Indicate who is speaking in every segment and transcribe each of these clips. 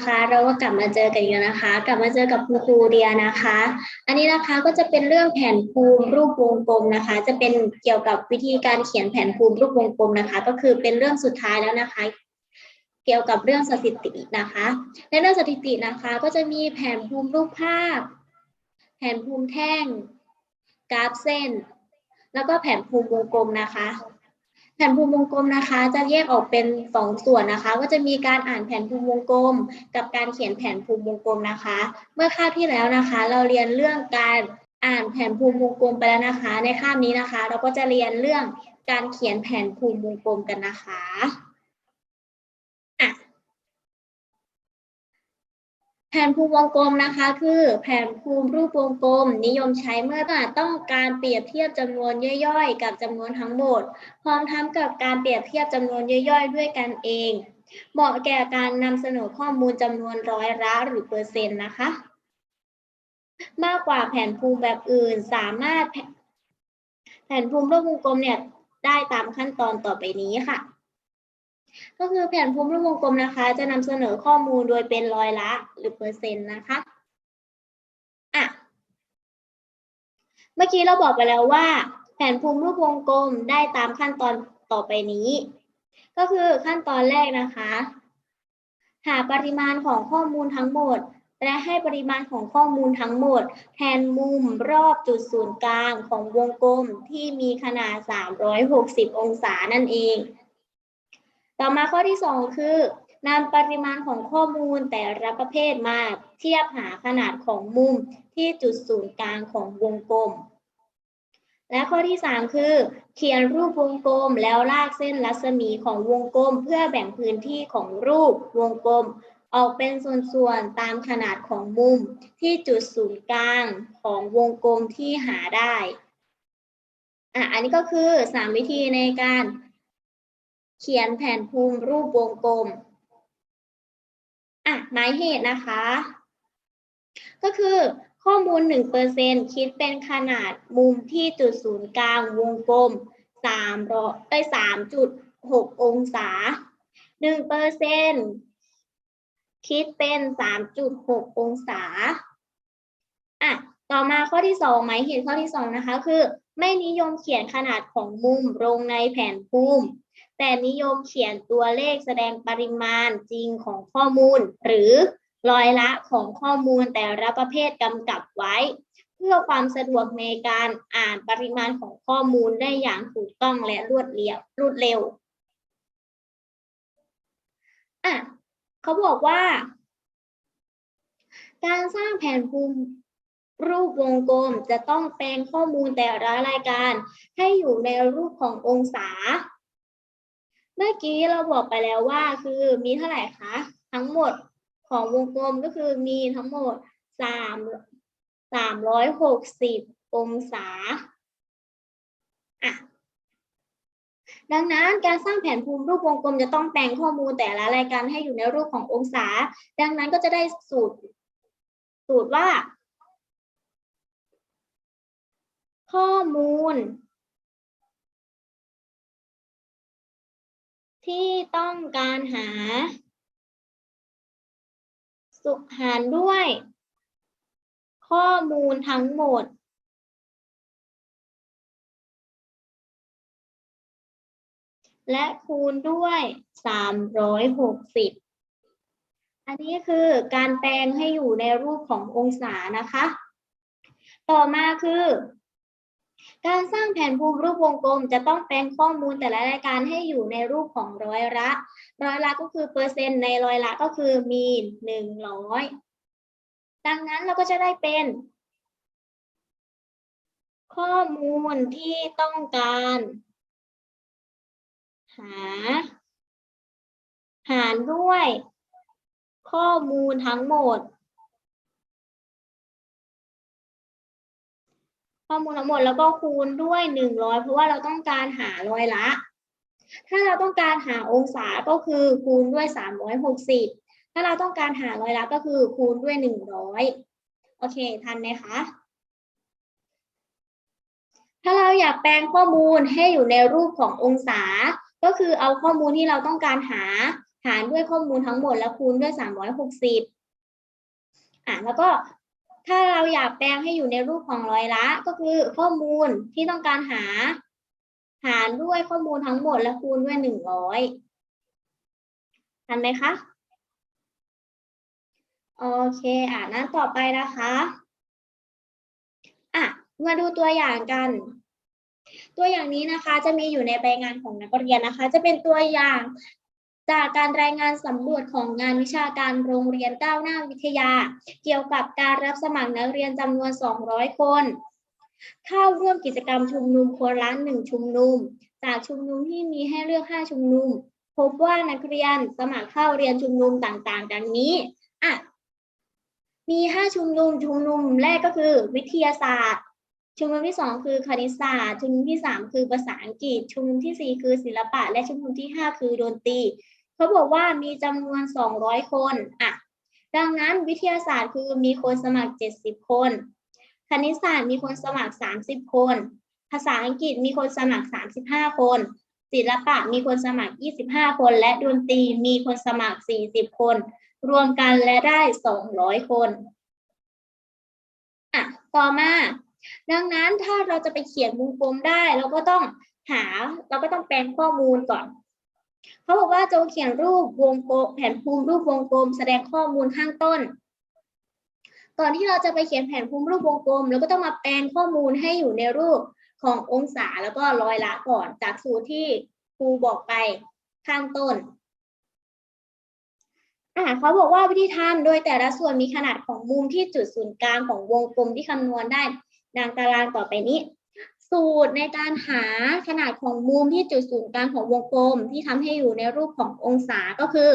Speaker 1: นะคะ เราก็กลับมาเจอกันอีกแล้วนะคะ กลับมาเจอกับคุณครูเดียนะคะ อันนี้นะคะก็จะเป็นเรื่องแผนภูมิรูปวงกลมนะคะ จะเป็นเกี่ยวกับวิธีการเขียนแผนภูมิรูปวงกลมนะคะ ก็คือเป็นเรื่องสุดท้ายแล้วนะคะ เกี่ยวกับเรื่องสถิตินะคะในเรื่องสถิตินะคะ ก็จะมีแผนภูมิรูปภาพ แผนภูมิแท่ง กราฟเส้น แล้วก็แผนภูมิวงกลมนะคะ แผนภูมิวงกลมนะคะ จะแยกออกเป็นสองส่วนนะคะ ก็จะมีการอ่านแผนภูมิวงกลม กับการเขียนแผนภูมิวงกลมนะคะ เมื่อคาบที่แล้วนะคะ เราเรียนเรื่องการอ่านแผนภูมิวงกลมไปแล้วนะคะ ในคาบนี้นะคะ เราก็จะเรียนเรื่องการเขียนแผนภูมิวงกลมกันนะคะอะ แผนภูมิวงกลมนะคะ คือแผนภูมิรูปวงกลม นิยมใช้เมื่อต้องการเปรียบเทียบจำนวนย่อยๆ กับจำนวนทั้งหมดพร้อมทั้งกับการเปรียบเทียบจำนวนย่อยๆ ด้วยกันเอง เหมาะแก่การนำเสนอข้อมูลจำนวนร้อยละหรือเปอร์เซ็นต์นะคะ มากกว่าแผนภูมิแบบอื่นสามารถแผแผนภูมิรูปวงกลมเนี่ยได้ตามขั้นตอนต่อไปนี้ค่ะ ก็คือแผนภูมิรูปวงกลมนะคะ จะนำเสนอข้อมูลโดยเป็นร้อยละ หรือเปอร์เซ็นต์นะคะอะเมื่อกี้เราบอกไปแล้วว่า แผนภูมิรูปวงกลมได้ตามขั้นตอนต่อไปนี้ ก็คือขั้นตอนแรกนะคะ หาปริมาณของข้อมูลทั้งหมด และให้ปริมาณของข้อมูลทั้งหมด แทนมุมรอบจุดศูนย์กลางของวงกลมที่มีขนาด 360 องศานั่นเอง ต่อมาข้อที่ 2 คือนำปริมาณของข้อมูลแต่ละประเภทมาเทียบหาขนาดของมุมที่จุดศูนย์กลางของวงกลม และข้อที่ 3 คือ เขียนรูปวงกลมแล้วลากเส้นรัศมีของวงกลม เพื่อแบ่งพื้นที่ของรูปวงกลม ออกเป็นส่วนๆตามขนาดของมุมที่จุดศูนย์กลางของวงกลมที่หาได้อะอันนี้ก็คือสามวิธีในการ เขียนแผนภูมิรูปวงกลม อะหมายเหตุนะคะ ก็คือข้อมูล 1%คิดเป็นขนาดมุมที่จุดศูนย์กลางวงกลม3ร้อยเอ้ย3.6 องศา 1%คิดเป็น 3.6 องศา อะ ต่อมาข้อที่ 2 หมายเหตุข้อที่ 2 นะคะ คือ ไม่นิยมเขียนขนาดของมุมลงในแผนภูมิ แต่นิยมเขียนตัวเลขแสดงปริมาณจริงของข้อมูล หรือร้อยละของข้อมูลแต่ละประเภทกำกับไว้ เพื่อความสะดวกในการอ่านปริมาณของข้อมูลได้อย่างถูกต้องและรวดเร็วรวดเร็วอะเขาบอกว่า การสร้างแผนภูมิรูปวงกลมจะต้องแปลงข้อมูลแต่ละรายการ ให้อยู่ในรูปขององศา เมื่อกี้เราบอกไปแล้วว่าคือมีเท่าไหร่คะ ทั้งหมดของวงกลมก็คือมีทั้งหมดสามสามร้อยหกสิบองศาอะดังนั้นการสร้างแผนภูมิรูปวงกลมจะต้องแปลงข้อมูลแต่ละรายการให้อยู่ในรูปขององศา ดังนั้นก็จะได้สูตร สูตรว่า ข้อมูล ที่ต้องการหา สุหารด้วย ข้อมูลทั้งหมด และคูณด้วย 360 อันนี้คือการแปลงให้อยู่ในรูปขององศานะคะ ต่อมาคือ การสร้างแผนภูมิรูปวงกลม จะต้องแปลงข้อมูลแต่ละรายการให้อยู่ในรูปของร้อยละ ร้อยละก็คือเปอร์เซ็นต์ในร้อยละก็คือมีหนึ่งร้อยดังนั้นเราก็จะได้เป็น ข้อมูลที่ต้องการ หา หารด้วย ข้อมูลทั้งหมด ข้อมูลทั้งหมดแล้วก็คูณด้วยหนึ่งร้อยเพราะว่าเราต้องการหาร้อยละ ถ้าเราต้องการหาองศาก็คือคูณด้วยสามร้อยหกสิบถ้าเราต้องการหาร้อยละก็คือคูณด้วยหนึ่งร้อยโอเค ทันไหมคะ ถ้าเราอยากแปลงข้อมูลให้อยู่ในรูปขององศา ก็คือเอาข้อมูลที่เราต้องการหา หารด้วยข้อมูลทั้งหมดแล้วคูณด้วยสามร้อยหกสิบอะแล้วก็ ถ้าเราอยากแปลงให้อยู่ในรูปของร้อยละ ก็คือข้อมูลที่ต้องการหา หารด้วยข้อมูลทั้งหมดแล้วคูณด้วยหนึ่งร้อยทันไหมคะ โอเคอ่านั้นต่อไปนะคะอะมาดูตัวอย่างกัน ตัวอย่างนี้นะคะ จะมีอยู่ในใบงานของนักเรียนนะคะ จะเป็นตัวอย่าง จากการรายงานสำรวจของงานวิชาการโรงเรียนก้าวหน้าวิทยา เกี่ยวกับการรับสมัครนักเรียนจำนวน 200 คน เข้าร่วมกิจกรรมชุมนุมคนละหนึ่งชุมนุม จากชุมนุมที่มีให้เลือก 5 ชุมนุม พบว่านักเรียนสมัครเข้าเรียนชุมนุมต่างๆ ดังนี้อะมีห้าชุมนุมชุมนุมแรกก็คือ วิทยาศาสตร์ ชุมนุมที่สองคือคณิตศาสตร์ ชุมนุมที่สามคือภาษาอังกฤษ ชุมนุมที่สี่คือศิลปะ และชุมนุมที่ห้าคือดนตรีเขาบอกว่ามีจำนวนสองร้อยคนอะดังนั้นวิทยาศาสตร์คือมีคนสมัครเจ็ดสิบคน คณิตศาสตร์มีคนสมัครสามสิบคน ภาษาอังกฤษมีคนสมัครสามสิบห้าคน ศิลปะมีคนสมัครยี่สิบห้าคน และดนตรีมีคนสมัครสี่สิบคน รวมกันและได้สองร้อยคนอะต่อมา ดังนั้นถ้าเราจะไปเขียนวงกลมได้เราก็ต้องหาเราก็ต้องแปลงข้อมูลก่อนเขาบอกว่าจงเขียนรูปวงกลมแผนภูมิรูปวงกลม แสดงข้อมูลข้างต้น ก่อนที่เราจะไปเขียนแผนภูมิรูปวงกลมเราก็ต้องมาแปลงข้อมูลให้อยู่ในรูปขององศาแล้วก็ร้อยละก่อนจากสูตรที่ครูบอกไปข้างต้นอ่าเขาบอกว่าวิธีทำโดยแต่ละส่วนมีขนาดของมุมที่จุดศูนย์กลางของวงกลมที่คำนวณได้ ดังตารางต่อไปนี้ สูตรในการหาขนาดของมุมที่จุดศูนย์กลางของวงกลม ที่ทำให้อยู่ในรูปขององศาก็คือ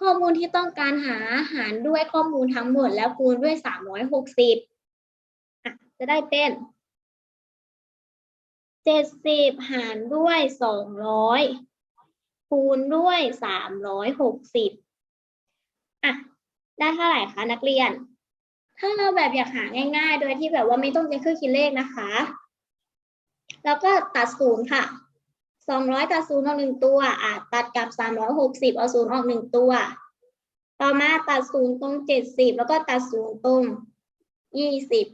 Speaker 1: ข้อมูลที่ต้องการหาหารด้วยข้อมูลทั้งหมดแล้วคูณด้วยสามร้อยหกสิบจะได้เป็นเจ็ดสิบหารด้วยสองร้อยคูณด้วยสามร้อยหกสิบอะ ได้เท่าไหร่คะนักเรียน ถ้าเราแบบอยากหาง่ายๆ โดยที่แบบว่าไม่ต้องใช้เครื่องคิดเลขนะคะ แล้วก็ตัดศูนย์ค่ะสองร้อยตัดศูนย์ออกหนึ่งตัวอะตัดกับสามร้อยหกสิบเอาศูนย์ออกหนึ่งตัว ต่อมาตัดศูนย์ตรงเจ็ดสิบแล้วก็ตัดศูนย์ตรงยี่สิบ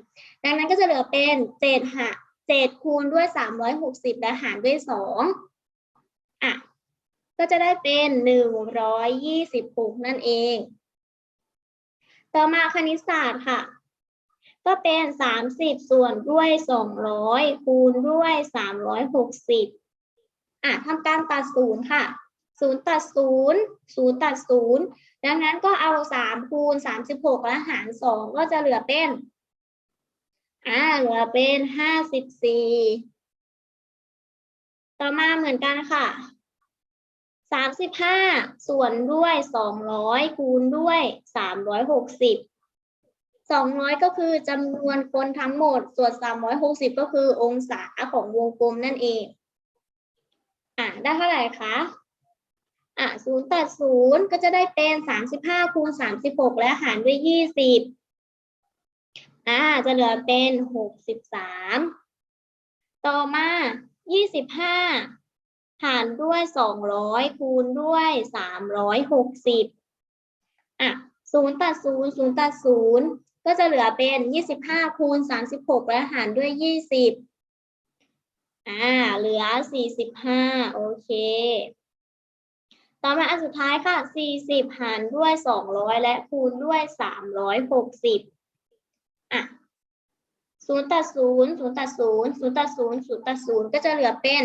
Speaker 1: ดังนั้นก็จะเหลือเป็นเจ็ดหาเจ็ดคูณด้วยสามร้อยหกสิบและหารด้วยสองอะก็จะได้เป็นหนึ่งร้อยยี่สิบหกนั่นเอง ต่อมาคณิตศาสตร์ค่ะ ก็เป็นสามสิบส่วนด้วยสองร้อยคูณด้วยสามร้อยหกสิบอะทำการตัดศูนย์ค่ะศูนย์ตัดศูนย์ศูนย์ตัดศูนย์ดังนั้นก็เอาสามคูณสามสิบหกและหารสองก็จะเหลือเป็นอ่าเหลือเป็นห้าสิบสี่ต่อมาเหมือนกันค่ะ สามสิบห้าส่วนด้วยสองร้อยคูณด้วยสามร้อยหกสิบสองร้อยก็คือจำนวนคนทั้งหมด ส่วนสามร้อยหกสิบก็คือองศาของวงกลมนั่นเอง อะได้เท่าไหร่คะอะศูนย์ตัดศูนย์ก็จะได้เป็นสามสิบห้าคูณสามสิบหกและหารด้วยยี่สิบอ่าจะเหลือเป็นหกสิบสามต่อมายี่สิบห้า หารด้วยสองร้อยคูณด้วยสามร้อยหกสิบอะศูนย์ตัดศูนย์ศูนย์ตัดศูนย์ก็จะเหลือเป็นยี่สิบห้าคูณสามสิบหกและหารด้วยยี่สิบอ่าเหลือสี่สิบห้าโอเค ต่อมาอันสุดท้ายค่ะสี่สิบหารด้วยสองร้อยและคูณด้วยสามร้อยหกสิบอะศูนย์ตัดศูนย์ศูนย์ตัดศูนย์ศูนย์ตัดศูนย์ศูนย์ตัดศูนย์ก็จะเหลือเป็น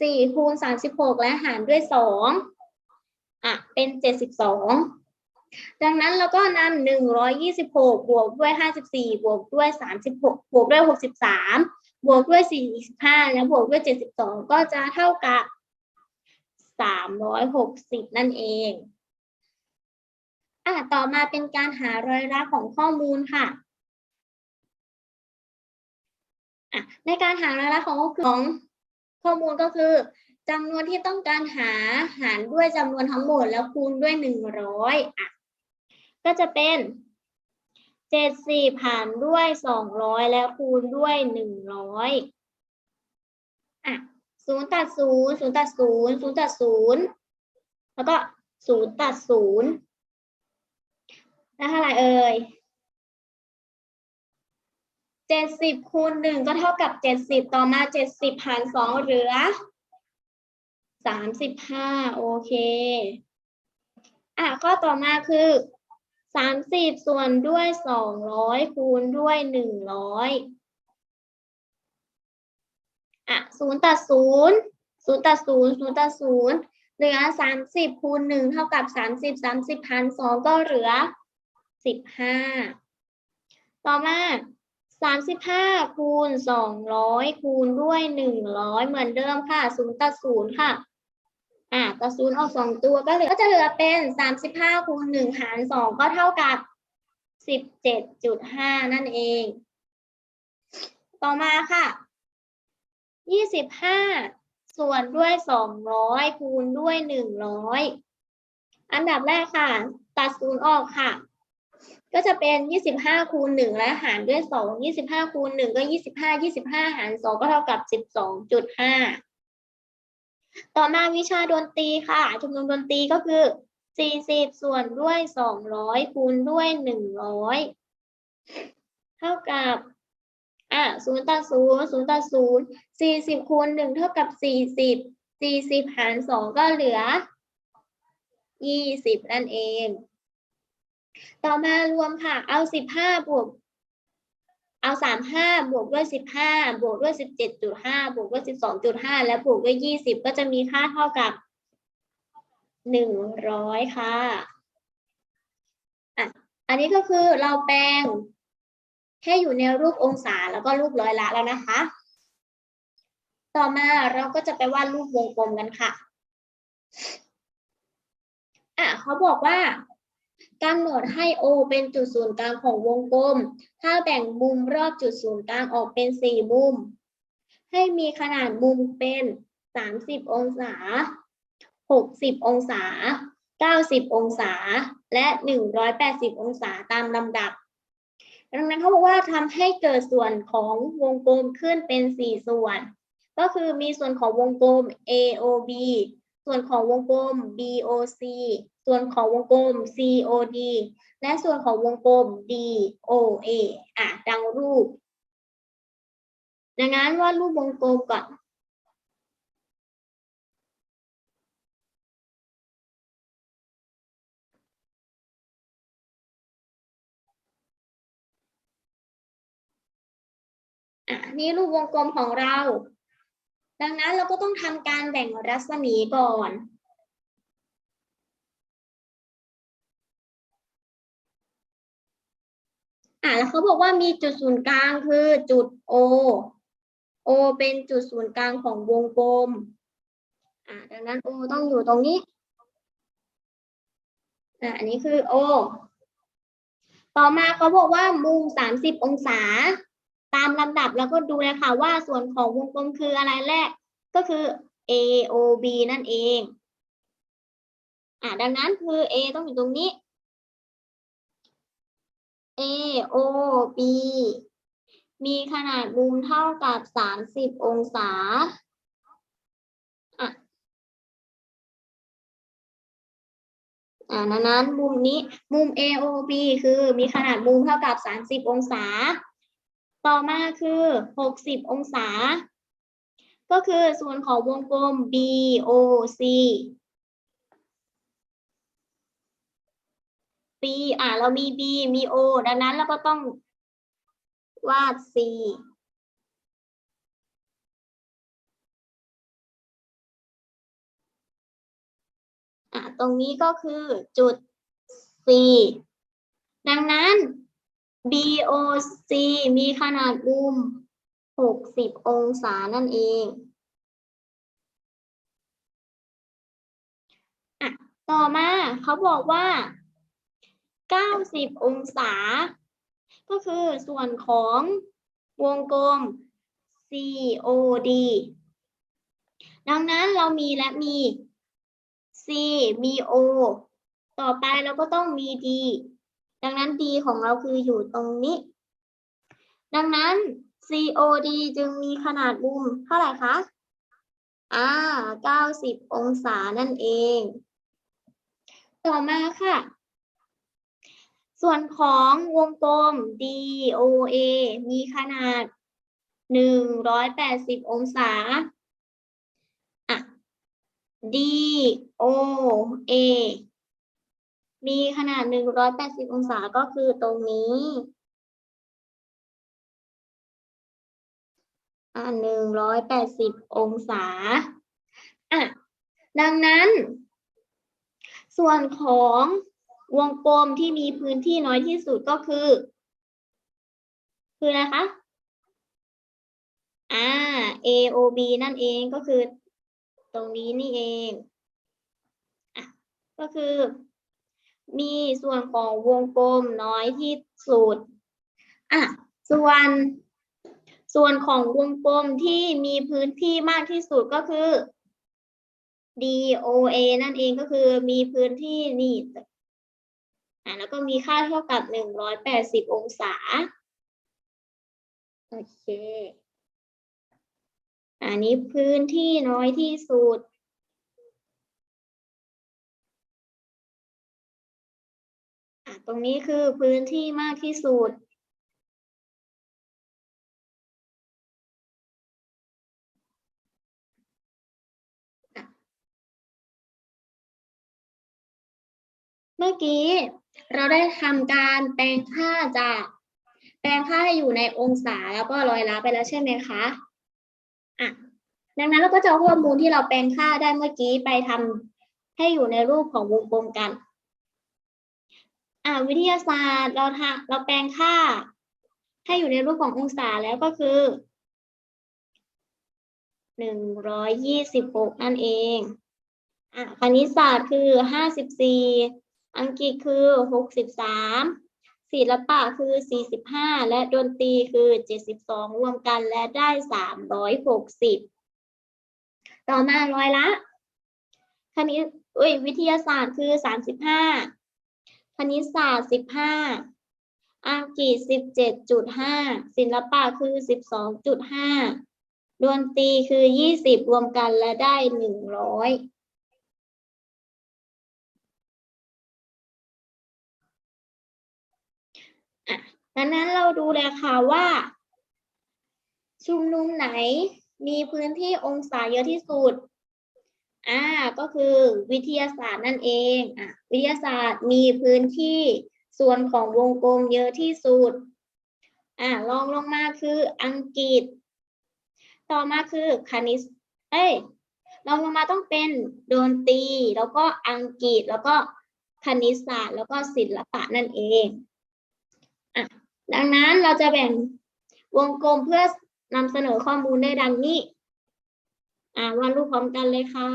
Speaker 1: สี่คูณสามสิบหกและหารด้วยสองอะ เป็นเจ็ดสิบสองดังนั้นเราก็นำหนึ่งร้อยยี่สิบหกบวกด้วยห้าสิบสี่บวกด้วยสามสิบหกบวกด้วยหกสิบสามบวกด้วยสี่สิบห้าแล้วบวกด้วยเจ็ดสิบสองก็จะเท่ากับสามร้อยหกสิบนั่นเองอะต่อมาเป็นการหารอยละของข้อมูลค่ะอะในการหารายละของของ ข้อมูลก็คือจำนวนที่ต้องการหาหารด้วยจำนวนทั้งหมดแล้วคูณด้วยหนึ่งร้อยอะก็จะเป็นเจ็ดสิบหารด้วยสองร้อยแล้วคูณด้วยหนึ่งร้อยอะศูนย์ตัดศูนย์ศูนย์ตัดศูนย์ศูนย์ตัดศูนย์แล้วก็ศูนย์ตัดศูนย์ได้เท่าไหร่เอ่ย เจ็ดสิบคูณหนึ่งก็เท่ากับเจ็ดสิบต่อมาเจ็ดสิบหารสองเหลือสามสิบห้าโอเค อะ ข้อต่อมาคือสามสิบส่วนด้วยสองร้อยคูณด้วยหนึ่งร้อยอะศูนย์ตัดศูนย์ศูนย์ตัดศูนย์ศูนย์ตัดศูนย์เหลือสามสิบคูณหนึ่งเท่ากับสามสิบสามสิบพันสองก็เหลือสิบห้าต่อมา สามสิบห้าคูณสองร้อยคูณด้วยหนึ่งร้อยเหมือนเดิมค่ะศูนย์ตัดศูนย์ค่ะอะตัดศูนย์ออกสองตัวก็เหลือก็จะเหลือเป็นสามสิบห้าคูณหนึ่งหารสองก็เท่ากับสิบเจ็ดจุดห้านั่นเอง ต่อมาค่ะยี่สิบห้าส่วนด้วยสองร้อยคูณด้วยหนึ่งร้อยอันดับแรกค่ะ ตัดศูนย์ออกค่ะ ก็จะเป็นยี่สิบห้าคูณหนึ่งและหารด้วยสองยี่สิบห้าคูณหนึ่งก็ยี่สิบห้ายี่สิบห้าหารสองก็เท่ากับสิบสองจุดห้าต่อมาวิชาดนตรีค่ะจำนวนดนตรีก็คือสี่สิบส่วนด้วยสองร้อยคูณด้วยหนึ่งร้อยเท่ากับ อะศูนย์ตัดศูนย์ศูนย์ตัดศูนย์สี่สิบคูณหนึ่งเท่ากับสี่สิบสี่สิบหารสองก็เหลือยี่สิบนั่นเอง ต่อมารวมค่ะ เอาสิบห้าบวก เอาสามห้าบวกด้วยสิบห้าบวกด้วยสิบเจ็ดจุดห้าบวกด้วยสิบสองจุดห้าและบวกด้วยยี่สิบก็จะมีค่าเท่ากับหนึ่งร้อยค่ะอะ อันนี้ก็คือเราแปลงให้อยู่ในรูปองศาแล้วก็รูปร้อยละแล้วนะคะ ต่อมาเราก็จะไปวาดรูปวงกลมกันค่ะ อะเขาบอกว่า กำหนดให้ O เป็นจุดศูนย์กลางของวงกลม ถ้าแบ่งมุมรอบจุดศูนย์กลางออกเป็นสี่มุม ให้มีขนาดมุมเป็นสามสิบองศาหกสิบองศาเก้าสิบองศา และหนึ่งร้องศาตามลำดับ ดังนั้นเขาบอกว่าทำให้เกิดส่วนของวงกลมขึ้นเป็นสี่ส่วน ก็คือมีส่วนของวงกลม AOB ส่วนของวงกลม BOC ส่วนของวงกลม COD และส่วนของวงกลม DOA อะดังรูป ดังนั้นวาดรูปวงกลมก่อนอะนี่รูปวงกลมของเรา ดังนั้นเราก็ต้องทำการแบ่งรัศมีก่อน อะแล้วเขาบอกว่ามีจุดศูนย์กลางคือจุด O O เป็นจุดศูนย์กลางของวงกลม อะดังนั้น O ต้องอยู่ตรงนี้ อะอันนี้คือ O ต่อมาเขาบอกว่ามุมสามสิบองศา ตามลำดับแล้วก็ดูเลยค่ะว่าส่วนของวงกลมคืออะไรแรก ก็คือ AOB นั่นเอง อะดังนั้นคือ A ต้องอยู่ตรงนี้ A O B มีขนาดมุมเท่ากับสามสิบองศาอะอ่าดังนั้นมุมนี้มุม AOB คือมีขนาดมุมเท่ากับสามสิบองศา ต่อมาคือหกสิบองศา ก็คือส่วนของวงกลม BOC B อะเรามี B มี O ดังนั้นเราก็ต้องวาด C อะตรงนี้ก็คือจุด C ดังนั้น BOC มีขนาดมุม 60 องศานั่นเองอะต่อมาเขาบอกว่า 90 องศา ก็คือส่วนของวงกลม COD ดังนั้นเรามีและมี C มี O ต่อไปเราก็ต้องมี D ดังนั้น D ของเราคืออยู่ตรงนี้ ดังนั้น COD จึงมีขนาดมุมเท่าไหร่คะ อ่า 90 องศานั่นเอง ต่อมาค่ะ ส่วนของวงกลม DOA มีขนาด 180 องศาอะ DOA มีขนาด 180 องศาก็คือตรงนี้อ่า180องศา อะ ดังนั้น ส่วนของ วงกลมที่มีพื้นที่น้อยที่สุดก็คือ คืออะไรคะอ่า AOB นั่นเองก็คือ ตรงนี้นี่เองอะก็คือ มีส่วนของวงกลมน้อยที่สุดอะส่วน ส่วนของวงกลมที่มีพื้นที่มากที่สุดก็คือ DOA นั่นเองก็คือมีพื้นที่นี่ อะแล้วก็มีค่าเท่ากับหนึ่งร้อยแปดสิบองศา โอเค อันนี้พื้นที่น้อยที่สุดอะตรงนี้คือพื้นที่มากที่สุดเมื่อกี้ เราได้ทำการแปลงค่าจากแปลงค่าให้อยู่ในองศาแล้วก็ร้อยละไปแล้วใช่ไหมคะอะดังนั้นเราก็จะเอาข้อมูลที่เราแปลงค่าได้เมื่อกี้ไปทำให้อยู่ในรูปของวงกลมกันอ่าวิทยาศาสตร์เราทำเราแปลงค่า ให้อยู่ในรูปขององศาแล้วก็คือหนึ่งร้อยยี่สิบหกนั่นเองอะคณิตศาสตร์คือห้าสิบสี่ อังกฤษคือ 63 ศิลปะคือ 45 และดนตรีคือ 72 รวมกันและได้ 360 ต่อมาร้อยละ คณิตอุ้ยวิทยาศาสตร์คือ 35 คณิตศาสตร์ 15 อังกฤษ 17.5 ศิลปะคือ 12.5 ดนตรีคือ 20 รวมกันและได้ 100 ดังนั้นเราดูเลยค่ะว่า ชุมนุมไหนมีพื้นที่องศาเยอะที่สุด อ่า ก็คือวิทยาศาสตร์นั่นเอง อะ วิทยาศาสตร์มีพื้นที่ส่วนของวงกลมเยอะที่สุด อ่าลองลงมาคืออังกฤษ ต่อมาคือคณิต เอ้ยลองลงมาต้องเป็นดนตรี แล้วก็อังกฤษ แล้วก็คณิตศาสตร์ แล้วก็ศิลปะนั่นเอง อะ ดังนั้นเราจะแบ่งวงกลมเพื่อนำเสนอข้อมูลได้ดังนี้ อ่าวาดรูปพร้อมกันเลยค่ะ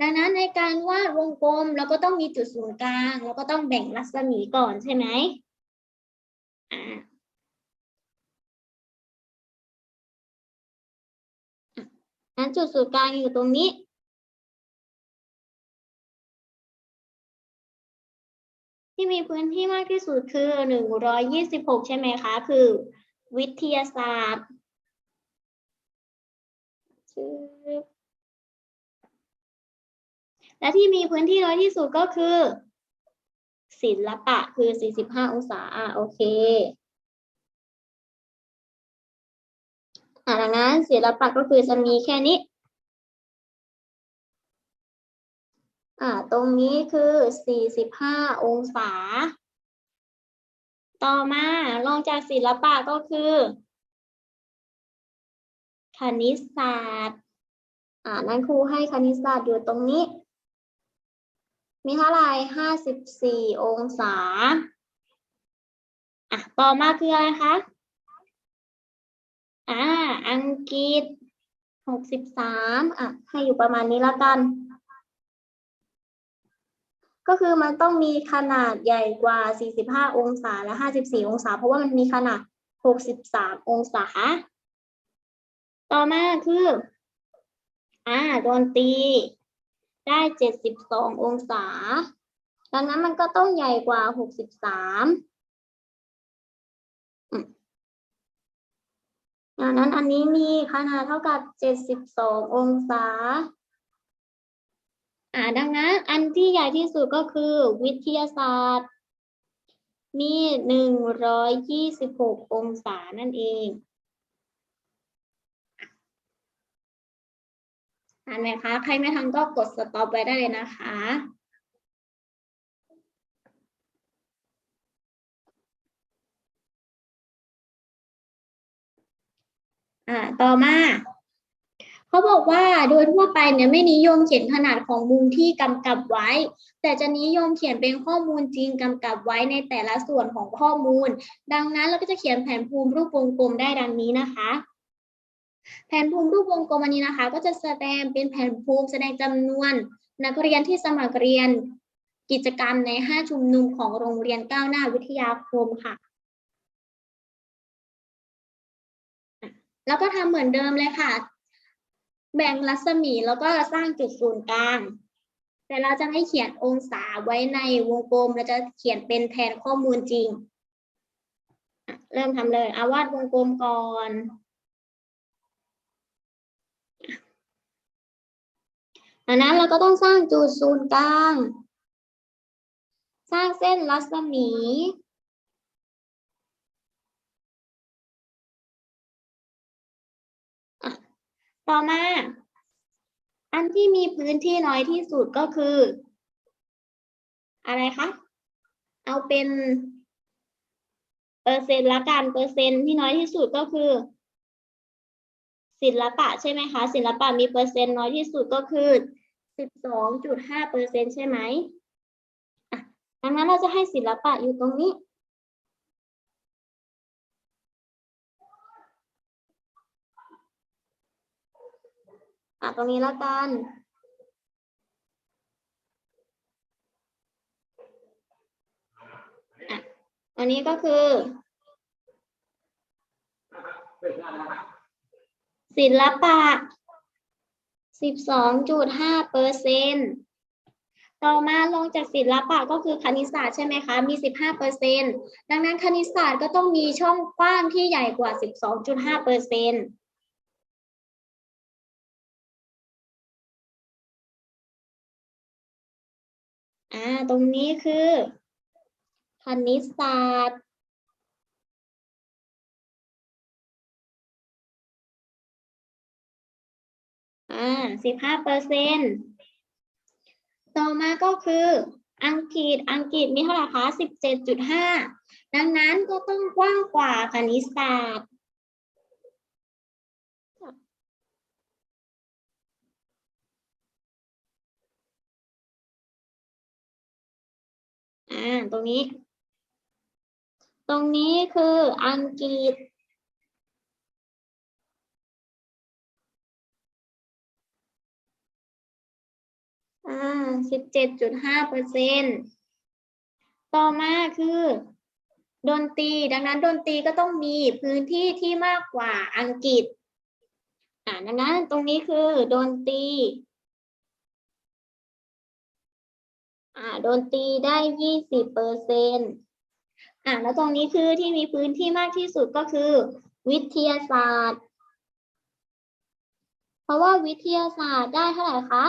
Speaker 1: ดังนั้นในการวาดวงกลมเราก็ต้องมีจุดศูนย์กลางแล้วก็ต้องแบ่งรัศมีก่อนใช่ไหมอ่างั้นจุดศูนย์กลางอยู่ตรงนี้ ที่มีพื้นที่มากที่สุดคือหนึ่งร้อยยี่สิบหกใช่ไหมคะ คือ วิทยาศาสตร์และที่มีพื้นที่น้อยที่สุดก็คือ ศิลปะคือสี่สิบห้าองศาโอเคดังนั้นศิลปะก็คือจะมีแค่นี้ อ่า ตรงนี้คือสี่สิบห้าองศา ต่อมาลองจากศิลปะก็คือ คณิตศาสตร์ อ่า นั่นครูให้คณิตศาสตร์อยู่ตรงนี้ มีเท่าไหร่ห้าสิบสี่องศา อะ ต่อมาคืออะไรคะ อ่า อังกฤษหกสิบสามอะ ให้อยู่ประมาณนี้และกัน ก็คือมันต้องมีขนาดใหญ่กว่า 45 องศาและ 54 องศา เพราะว่ามันมีขนาด 63 องศา ต่อมาคือ อ่าดนตี ได้ 72 องศา ดังนั้นมันก็ต้องใหญ่กว่า 63ดังนั้นอันนี้มีขนาดเท่ากับ 72 องศา อ่าดังนั้นอันที่ใหญ่ที่สุดก็คือ วิทยาศาสตร์ มี126องศานั่นเองอ่านไหมคะ ใครไม่ทันก็กดสต็อปไว้ได้เลยนะคะอ่าต่อมา เขาบอกว่าโดยทั่วไปเนี่ยไม่นิยมเขียนขนาดของมุมที่กำกับไว้ แต่จะนิยมเขียนเป็นข้อมูลจริงกำกับไว้ในแต่ละส่วนของข้อมูล ดังนั้นเราก็จะเขียนแผนภูมิรูปวงกลมได้ดังนี้นะคะแผนภูมิรูปวงกลมอันนี้นะคะ ก็จะแสดงเป็นแผนภูมิแสดงจำนวน นักเรียนที่สมัครเรียนกิจกรรมใน 5 ชุมนุมของโรงเรียนก้าวหน้าวิทยาคมค่ะ แล้วก็ทำเหมือนเดิมเลยค่ะ แบ่งรัศมีแล้วก็สร้างจุดศูนย์กลาง แต่เราจะไม่เขียนองศาไว้ในวงกลม เราจะเขียนเป็นแทนข้อมูลจริง เริ่มทำเลยเอาวาดวงกลมก่อน อันนั้นเราก็ต้องสร้างจุดศูนย์กลาง สร้างเส้นรัศมี ต่อมา อันที่มีพื้นที่น้อยที่สุดก็คือ อะไรคะ เอาเป็นเปอร์เซ็นต์ละกันเปอร์เซ็นต์ที่น้อยที่สุดก็คือ ศิลปะใช่ไหมคะ ศิลปะมีเปอร์เซ็นต์น้อยที่สุดก็คือสิบสองจุดห้าเปอร์เซ็นต์ใช่ไหมอะดังนั้นเราจะให้ศิลปะอยู่ตรงนี้ อะตรงนี้แล้วกัน อันนี้ก็คือศิลปะสิบสองจุดห้าเปอร์เซ็นต่อมาลงจากศิลปะก็คือคณิตศาสตร์ใช่ไหมคะ มีสิบห้าเปอร์เซ็นดังนั้นคณิตศาสตร์ก็ต้องมีช่องกว้างที่ใหญ่กว่าสิบสองจุดห้าเปอร์เซ็น ตรงนี้คือคณิตศาสตร์อ่าสิบห้าเปอร์เซ็นต่อมาก็คืออังกฤษอังกฤษมีเท่าไหร่คะสิบเจ็ดจุดห้าดังนั้นก็ต้องกว้างกว่าคณิตศาสตร์ อ่าตรงนี้ ตรงนี้คืออังกฤษ อ่าสิบเจ็ดจุดห้าเปอร์เซ็นต่อมาคือดนตรีดังนั้นดนตรีก็ต้องมีพื้นที่ที่มากกว่าอังกฤษ อ่าดังนั้นตรงนี้คือดนตรี อ่าโดนตีได้ยี่สิบเปอร์เซ็นอ่าแล้วตรงนี้คือที่มีพื้นที่มากที่สุดก็คือ วิทยาศาสตร์ เพราะว่าวิทยาศาสตร์ได้เท่าไหร่คะ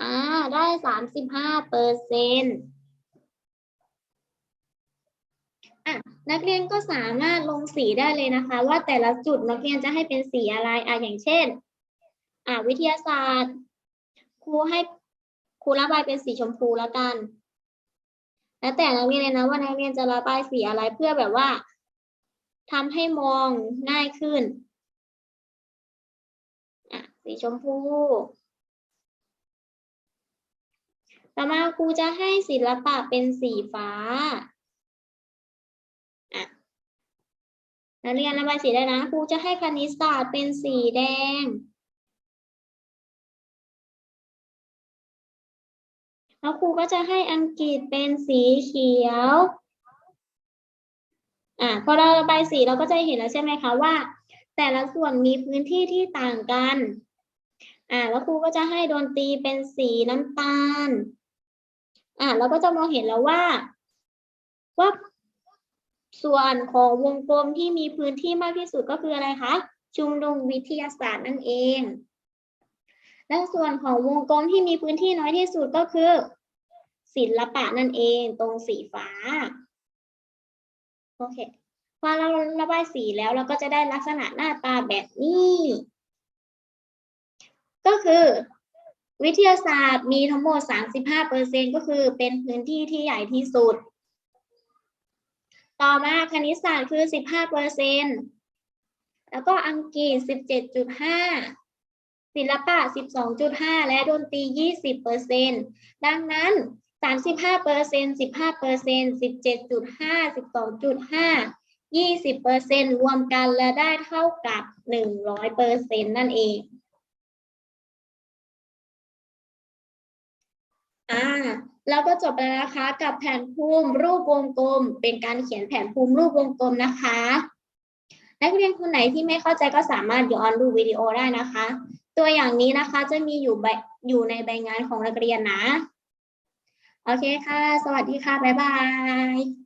Speaker 1: อ่าได้สามสิบห้าเปอร์เซ็นต์อะนักเรียนก็สามารถลงสีได้เลยนะคะ ว่าแต่ละจุดนักเรียนจะให้เป็นสีอะไรอะอย่างเช่น อ่าวิทยาศาสตร์ครูให้ ครูระบายเป็นสีชมพูแล้วกัน แล้วแต่นักเรียนเลยนะว่านักเรียนจะระบายสีอะไรเพื่อแบบว่าทำให้มองง่ายขึ้นอะสีชมพูต่อมาครูจะให้ศิลปะเป็นสีฟ้าอะนักเรียนระบายสีได้นะครูจะให้คณิตศาสตร์เป็นสีแดง แล้วครูก็จะให้อังกฤษเป็นสีเขียว อะพอเราระบายสีเราก็จะเห็นแล้วใช่ไหมคะว่า แต่ละส่วนมีพื้นที่ที่ต่างกัน อ่า แล้วครูก็จะให้ดนตรีเป็นสีน้ำตาล อ่าเราก็จะมองเห็นแล้วว่า ว่า ส่วนของวงกลมที่มีพื้นที่มากที่สุดก็คืออะไรคะ ชุมนุมวิทยาศาสตร์นั่นเอง และส่วนของวงกลมที่มีพื้นที่น้อยที่สุดก็คือ ศิลปะนั่นเองตรงสีฟ้า โอเค พอเราระบายสีแล้วเราก็จะได้ลักษณะหน้าตาแบบนี้ ก็คือ วิทยาศาสตร์มีทั้งหมด 35%ก็คือเป็นพื้นที่ที่ใหญ่ที่สุด ต่อมาคณิตศาสตร์คือ 15%แล้วก็อังกฤษ 17.5 ศิลปะ 12.5 และดนตรี 20%ดังนั้น 35% 15% 17.5 12.5 20%รวมกันและได้เท่ากับ 100%นั่นเองอ่าแล้วก็จบแล้วนะคะกับแผนภูมิรูปวงกลม เป็นการเขียนแผนภูมิรูปวงกลมนะคะ นักเรียนคนไหนที่ไม่เข้าใจก็สามารถย้อนดูวิดีโอได้นะคะ ตัวอย่างนี้นะคะจะมีอยู่ใบอยู่ในใบงานของนักเรียนนะ โอเคค่ะ สวัสดีค่ะ บ๊ายบาย